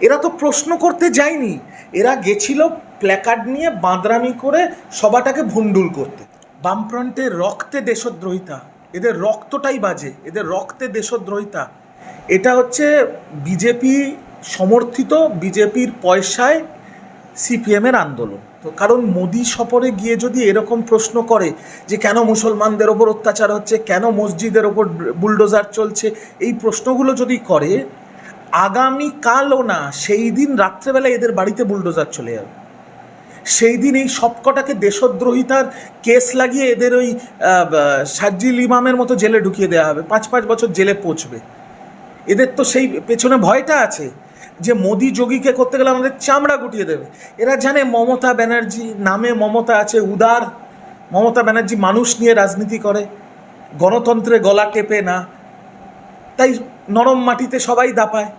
এরা তো প্রশ্ন করতে যায়নি। এরা গেছিল প্ল্যাকার্ড নিয়ে বাঁদরামি করে সবাটাকে ভুন্ডুল করতে। বামফ্রন্টের রক্তে দেশদ্রোহিতা। এদের রক্তটাই বাজে। এদের রক্তে দেশদ্রোহিতা। এটা হচ্ছে বিজেপি সমর্থিত বিজেপির পয়সায় সিপিএমের আন্দোলন। তো কারণ মোদি সফরে গিয়ে যদি এরকম প্রশ্ন করে যে কেন মুসলমানদের ওপর অত্যাচার হচ্ছে, কেন মসজিদের ওপর বুলডোজার চলছে, এই প্রশ্নগুলো যদি করে আগামীকালও না, সেই দিন রাত্রেবেলা এদের বাড়িতে বুলডোজার চলে যাবে। সেই দিন এই সবকটাকে দেশদ্রোহিতার কেস লাগিয়ে এদের ওই সাজ্জিল ইমামের মতো জেলে ঢুকিয়ে দেওয়া হবে। পাঁচ পাঁচ বছর জেলে পৌঁছবে। এদের তো সেই পেছনে ভয়টা আছে যে মোদি যোগীকে করতে গেলে আমাদের চামড়া গুটিয়ে দেবে। এরা জানে মমতা ব্যানার্জি, নামে মমতা আছে, উদার। মমতা ব্যানার্জি মানুষ নিয়ে রাজনীতি করে। গণতন্ত্রে গলা টেপে না। তাই নরম মাটিতে সবাই দাপায়।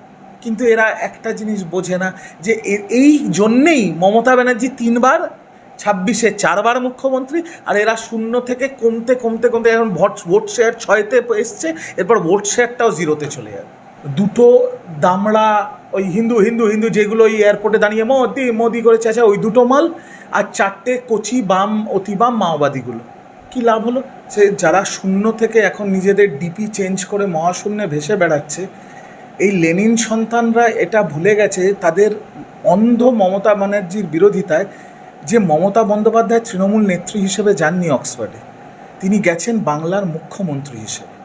কিন্তু এরা একটা জিনিস বোঝে না যে এই জন্যেই মমতা ব্যানার্জি তিনবার, ছাব্বিশে চারবার মুখ্যমন্ত্রী, আর এরা শূন্য থেকে কমতে কমতে কমতে এখন ভোট ভোট শেয়ার ছয়তে এসছে, এরপর ভোট শেয়ারটাও জিরোতে চলে যাবে। দুটো দামড়া ওই হিন্দু হিন্দু হিন্দু যেগুলো ওই এয়ারপোর্টে দাঁড়িয়ে মোদি মোদি করে চেঁচা ওই দুটো মাল আর চারটে কচি বাম, অতি বাম মাওবাদীগুলো। কি লাভ হলো? সে যারা শূন্য থেকে এখন নিজেদের ডিপি চেঞ্জ করে মহাশূন্যে ভেসে বেড়াচ্ছে এই লেনিন সন্তানরা এটা ভুলে গেছে, তাদের অন্ধ মমতা ব্যানার্জির বিরোধিতায় যে মমতা বন্দ্যোপাধ্যায় তৃণমূল নেত্রী হিসেবে যাননি অক্সফোর্ডে, তিনি গেছেন বাংলার মুখ্যমন্ত্রী হিসেবে।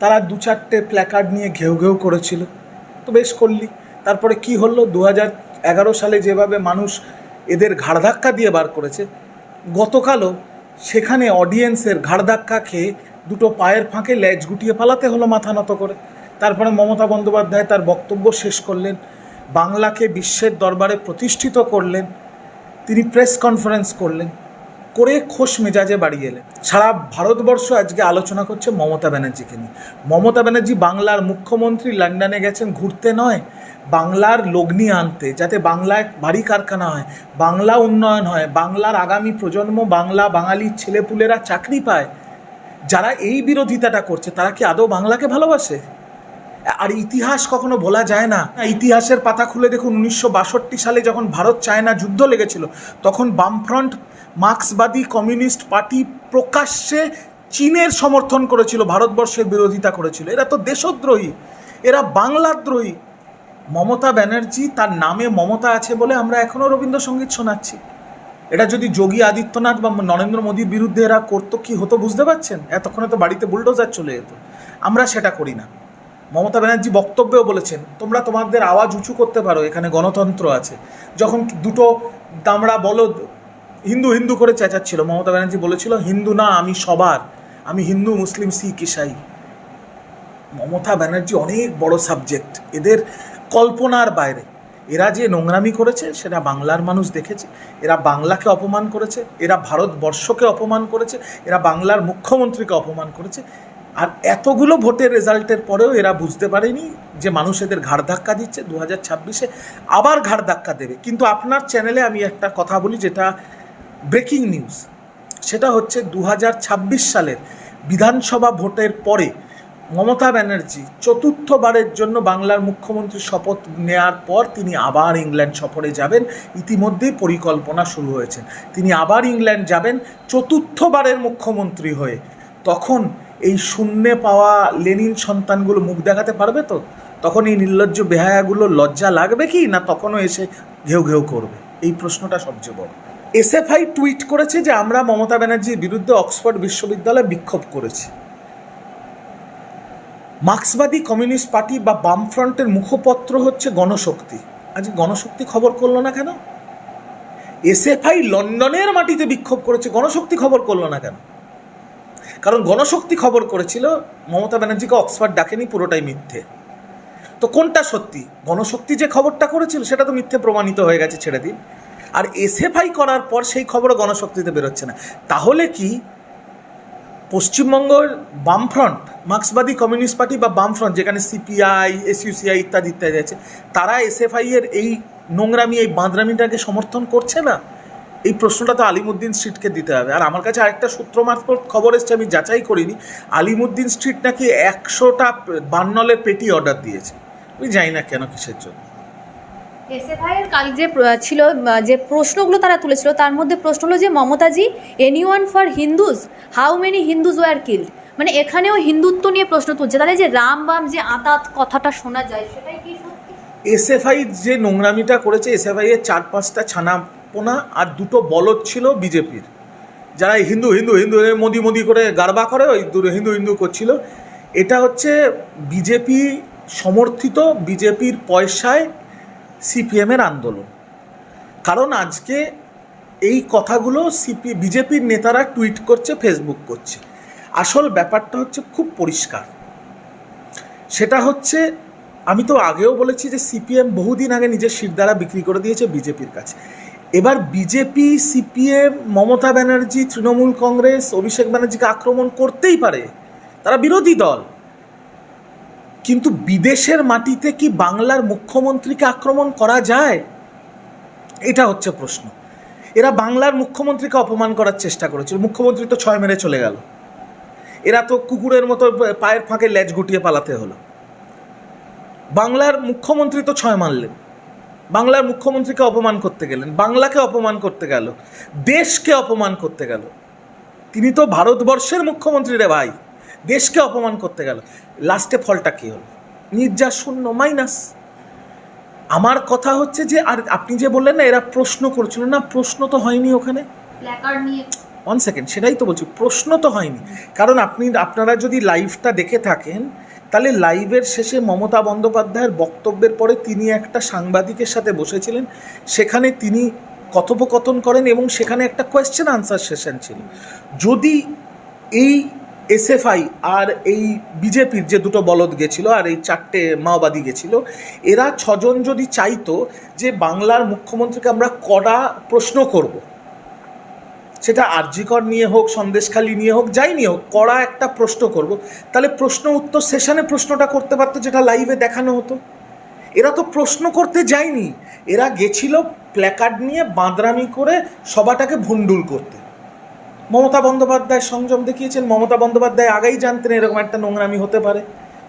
তারা দু চারটে প্ল্যাকার্ড নিয়ে ঘেউ ঘেউ করেছিল। তো বেশ করলি। তারপরে কি হলো? দু এগারো সালে যেভাবে মানুষ এদের ঘাড় ধাক্কা দিয়ে বার করেছে, গতকালও সেখানে অডিয়েন্সের ঘাড় ধাক্কা খেয়ে দুটো পায়ের ফাঁকে ল্যাজ গুটিয়ে পালাতে হলো মাথা নত করে। তারপরে মমতা বন্দ্যোপাধ্যায় তার বক্তব্য শেষ করলেন, বাংলাকে বিশ্বের দরবারে প্রতিষ্ঠিত করলেন, তিনি প্রেস কনফারেন্স করলেন, করে খোশ মেজাজে বাড়ি এলেন। সারা ভারতবর্ষ আজকে আলোচনা করছে মমতা ব্যানার্জিকে নিয়ে। মমতা ব্যানার্জি বাংলার মুখ্যমন্ত্রী লন্ডনে গেছেন, ঘুরতে নয়, বাংলার লগ্নি আনতে, যাতে বাংলায় বাড়ি কারখানা হয়, বাংলা উন্নয়ন হয়, বাংলার আগামী প্রজন্ম, বাংলা বাঙালির ছেলেপুলেরা চাকরি পায়। যারা এই বিরোধিতাটা করছে, তারা কি আদৌ বাংলাকে ভালোবাসে? আর ইতিহাস কখনো বলা যায় না। ইতিহাসের পাতা খুলে দেখুন, উনিশশো বাষট্টি সালে যখন ভারত চায়না যুদ্ধ লেগেছিল, তখন বামফ্রন্ট মার্ক্সবাদী কমিউনিস্ট পার্টি প্রকাশ্যে চীনের সমর্থন করেছিল, ভারতবর্ষের বিরোধিতা করেছিল। এরা তো দেশদ্রোহী, এরা বাংলাদ্রোহী। মমতা ব্যানার্জি তার নামে মমতা আছে বলে আমরা এখনও রবীন্দ্রসঙ্গীত শোনাচ্ছি। এটা যদি যোগী আদিত্যনাথ বা নরেন্দ্র মোদীর বিরুদ্ধে এরা করতো কি হতো বুঝতে পারছেন? এতক্ষণে তো বাড়িতে বুলডোজার চলে যেত। আমরা সেটা করি না। মমতা ব্যানার্জি বক্তব্যেও বলেছেন, তোমরা তোমাদের আওয়াজ উঁচু করতে পারো, এখানে গণতন্ত্র আছে। যখন দুটো দামড়া বলদ হিন্দু হিন্দু করে চেঁচাচ্ছিল, মমতা ব্যানার্জি বলেছিল, হিন্দু না, আমি সবার, আমি হিন্দু, মুসলিম, শিখ, ইসাই। মমতা ব্যানার্জি অনেক বড় সাবজেক্ট, এদের কল্পনার বাইরে। এরা যে নোংরামি করেছে, সেটা বাংলার মানুষ দেখেছে, এরা বাংলাকে অপমান করেছে, এরা ভারতবর্ষকে অপমান করেছে, এরা বাংলার মুখ্যমন্ত্রীকে অপমান করেছে। আর এতগুলো ভোটের রেজাল্টের পরেও এরা বুঝতে পারেনি যে মানুষ এদের ঘাড় ধাক্কা দিচ্ছে দু হাজার ছাব্বিশে। আবার ঘাড় ধাক্কা দেবে। কিন্তু আপনার চ্যানেলে আমি একটা কথা বলি যেটা ব্রেকিং নিউজ। সেটা হচ্ছে দু হাজার ছাব্বিশ সালের বিধানসভা ভোটের পরে মমতা ব্যানার্জি চতুর্থবারের জন্য বাংলার মুখ্যমন্ত্রী শপথ নেয়ার পর তিনি আবার ইংল্যান্ড সফরে যাবেন। ইতিমধ্যেই পরিকল্পনা শুরু হয়েছে। তিনি আবার ইংল্যান্ড যাবেন চতুর্থবারের মুখ্যমন্ত্রী হয়ে। তখন এই শূন্যে পাওয়া লেনিন সন্তানগুলো মুখ দেখাতে পারবে তো? তখন এই নির্লজ্জ বেহায়াগুলো লজ্জা লাগবে কি, না তখনও এসে ঘেউ ঘেউ করবে? এই প্রশ্নটা সবচেয়ে বড়। এসএফআই টুইট করেছে যে, আমরা মমতা ব্যানার্জির বিরুদ্ধে অক্সফোর্ড বিশ্ববিদ্যালয়ে বিক্ষোভ করেছি। মার্ক্সবাদী কমিউনিস্ট পার্টি বা বামফ্রন্টের মুখপত্র হচ্ছে গণশক্তি। আজ গণশক্তি খবর করল না কেন? এসএফআই লন্ডনের মাটিতে বিক্ষোভ করেছে, গণশক্তি খবর করল না কেন? কারণ গণশক্তি খবর করেছিল, মমতা ব্যানার্জিকে অক্সফার্ড ডাকেনি, পুরোটাই মিথ্যে। তো কোনটা সত্যি? গণশক্তি যে খবরটা করেছিল, সেটা তো মিথ্যে প্রমাণিত হয়ে গেছে ছেড়ে দিন। আর এসএফআই করার পর সেই খবরও গণশক্তিতে বেরোচ্ছে না। তাহলে কি? পশ্চিমবঙ্গের বামফ্রন্ট, মার্ক্সবাদী কমিউনিস্ট পার্টি বা বামফ্রন্ট, যেখানে সিপিআই, এসইউসিআই ইত্যাদি ইত্যাদি আছে, তারা এসএফআই এর এই নোংরামি, এই বাঁদরামিটাকে সমর্থন করছে না? এই প্রশ্নটা তো আলিমুদ্দিন স্ট্রিটকে দিতে হবে। আর আমার কাছে আরেকটা সূত্র মারফত খবর এসছে আমি যাচাই করিনি। আলিমুদ্দিন স্ট্রিট নাকি একশোটা বান্নলের পেটি অর্ডার দিয়েছে। আমি জানি না কেন কিসের জন্য। এসএফআই এর কাল যে ছিল যে প্রশ্নগুলো তারা তুলেছিল তার মধ্যে প্রশ্ন হলো যে Mamataji anyone for Hindus how many Hindus were killed মানে এখানেও হিন্দুত্ব নিয়ে প্রশ্ন তুলছে। তাহলে যে রাম বাম যে আতাত কথাটা শোনা যায় সেটাই কি এসএফআই যে নোংরামিটা করেছে এসএফআই এর চার পাঁচটা ছানাপোনা আর দুটো বলদ ছিল বিজেপির। যারা হিন্দু হিন্দু হিন্দু মোদি মোদি করে গারবা করে, ওই হিন্দু হিন্দু করছিল। এটা হচ্ছে বিজেপি সমর্থিত, বিজেপির পয়সায় সিপিএমের আন্দোলন। কারণ আজকে এই কথাগুলো সিপি, বিজেপির নেতারা টুইট করছে, ফেসবুক করছে। আসল ব্যাপারটা হচ্ছে খুব পরিষ্কার। সেটা হচ্ছে, আমি তো আগেও বলেছি যে সিপিএম বহুদিন আগে নিজের শিরদারা বিক্রি করে দিয়েছে বিজেপির কাছে। এবার বিজেপি সিপিএম মমতা ব্যানার্জি, তৃণমূল কংগ্রেস, অভিষেক ব্যানার্জিকে আক্রমণ করতেই পারে, তারা বিরোধী দল। কিন্তু বিদেশের মাটিতে কি বাংলার মুখ্যমন্ত্রীকে আক্রমণ করা যায়? এটা হচ্ছে প্রশ্ন। এরা বাংলার মুখ্যমন্ত্রীকে অপমান করার চেষ্টা করেছিল। মুখ্যমন্ত্রী তো ছয় মেরে চলে গেল। এরা তো কুকুরের মতো পায়ের ফাঁকে ল্যাজ গুটিয়ে পালাতে হলো। বাংলার মুখ্যমন্ত্রী তো ছয় মারলেন। বাংলার মুখ্যমন্ত্রীকে অপমান করতে গেলেন বাংলাকে অপমান করতে গেল দেশকে অপমান করতে গেল। তিনি তো ভারতবর্ষের মুখ্যমন্ত্রী রে ভাই দেশকে অপমান করতে গেল। লাস্টে ফলটা কী হলো? নির্যাস শূন্য মাইনাস। আমার কথা হচ্ছে যে আর আপনি যে বললেন না এরা প্রশ্ন করছিল না প্রশ্ন তো হয়নি ওখানে। ওয়ান সেকেন্ড সেটাই তো বলছি প্রশ্ন তো হয়নি। কারণ আপনি আপনারা যদি লাইভটা দেখে থাকেন তাহলে লাইভের শেষে মমতা বন্দ্যোপাধ্যায়ের বক্তব্যের পরে তিনি একটা সাংবাদিকের সাথে বসেছিলেন, সেখানে তিনি কথোপকথন করেন এবং সেখানে একটা কোয়েশ্চেন আনসার সেশন ছিল। যদি এই এসএফআই আর এই বিজেপির যে দুটো বলদ গেছিল আর এই চারটে মাওবাদী গেছিল, এরা ছজন যদি চাইতো যে বাংলার মুখ্যমন্ত্রীকে আমরা কড়া প্রশ্ন করব সেটা আরজিকর নিয়ে হোক, সন্দেশখালি নিয়ে হোক, যাই নিয়ে হোক, কড়া একটা প্রশ্ন করব। তাহলে প্রশ্ন উত্তর সেশনে প্রশ্নটা করতে পারতো যেটা লাইভে দেখানো হতো। এরা তো প্রশ্ন করতে যায়নি। এরা গেছিল প্ল্যাকার্ড নিয়ে বাঁদরামি করে সবাটাকে ভুন্ডুল করতে। মমতা বন্দ্যোপাধ্যায় সংযম দেখিয়েছেন। মমতা বন্দ্যোপাধ্যায় আগেই জানতেন এরকম একটা নোংরামি হতে পারে।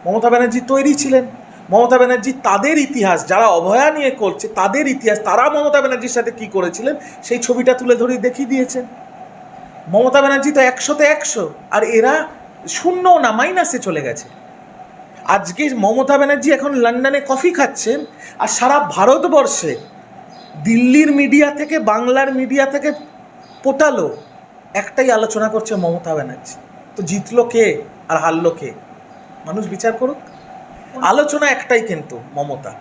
মমতা ব্যানার্জি তৈরি ছিলেন। মমতা ব্যানার্জি তাদের ইতিহাস, যারা অভয়া নিয়ে করছে, তাদের ইতিহাস, তারা মমতা ব্যানার্জির সাথে কি করেছিলেন, সেই ছবিটা তুলে ধরে দেখিয়ে দিয়েছেন। মমতা ব্যানার্জি তো একশোতে একশো, আর এরা শূন্য না মাইনাসে চলে গেছে। আজকে মমতা ব্যানার্জি এখন লন্ডনে কফি খাচ্ছেন, আর সারা ভারতবর্ষে দিল্লির মিডিয়া থেকে, বাংলার মিডিয়া থেকে পোটালো একটাই আলোচনা করছে মমতা ব্যানার্জি। তো জিতলো কে, আর হারলো কে? মানুষ বিচার করুক। আলোচনা একটাই কিন্তু মমতা।